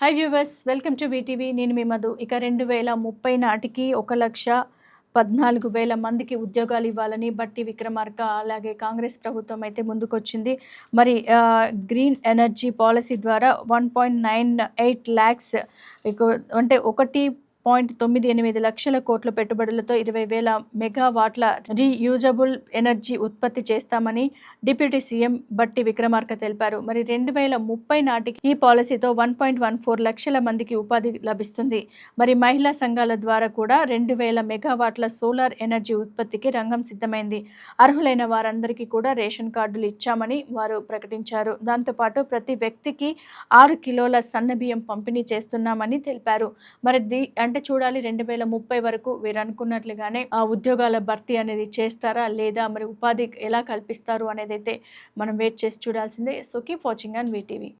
Hi viewers welcome to VTV నేను మీ మధు. ఇక రెండు వేల ముప్పై నాటికి ఒక లక్ష పద్నాలుగు వేల మందికి ఉద్యోగాలు ఇవ్వాలని బట్టి విక్రమార్క అలాగే కాంగ్రెస్ ప్రభుత్వం అయితే ముందుకొచ్చింది. మరి గ్రీన్ ఎనర్జీ పాలసీ ద్వారా one point nine eight lakhs అంటే ఒకటి పాయింట్ తొమ్మిది ఎనిమిది లక్షల కోట్ల పెట్టుబడులతో ఇరవై వేల మెగావాట్ల రీయూజబుల్ ఎనర్జీ ఉత్పత్తి చేస్తామని డిప్యూటీ సీఎం బట్టి విక్రమార్క తెలిపారు. మరి రెండు వేల ముప్పై నాటికి ఈ పాలసీతో వన్ పాయింట్ వన్ ఫోర్ లక్షల మందికి ఉపాధి లభిస్తుంది. మరి మహిళా సంఘాల ద్వారా కూడా రెండు వేల మెగావాట్ల సోలార్ ఎనర్జీ ఉత్పత్తికి రంగం సిద్ధమైంది. అర్హులైన వారందరికీ కూడా రేషన్ కార్డులు ఇచ్చామని వారు ప్రకటించారు. దాంతోపాటు ప్రతి వ్యక్తికి ఆరు కిలోల సన్నబియ్యం పంపిణీ చేస్తున్నామని తెలిపారు. మరి ది అంటే చూడాలి రెండు వేల ముప్పై వరకు వీరు అనుకున్నట్లుగానే ఆ ఉద్యోగాల భర్తీ అనేది చేస్తారా? లేదా మరి ఉపాధి ఎలా కల్పిస్తారు? అనేది అయితే మనం వెయిట్ చేసి చూడాల్సిందే. So keep watching and VTV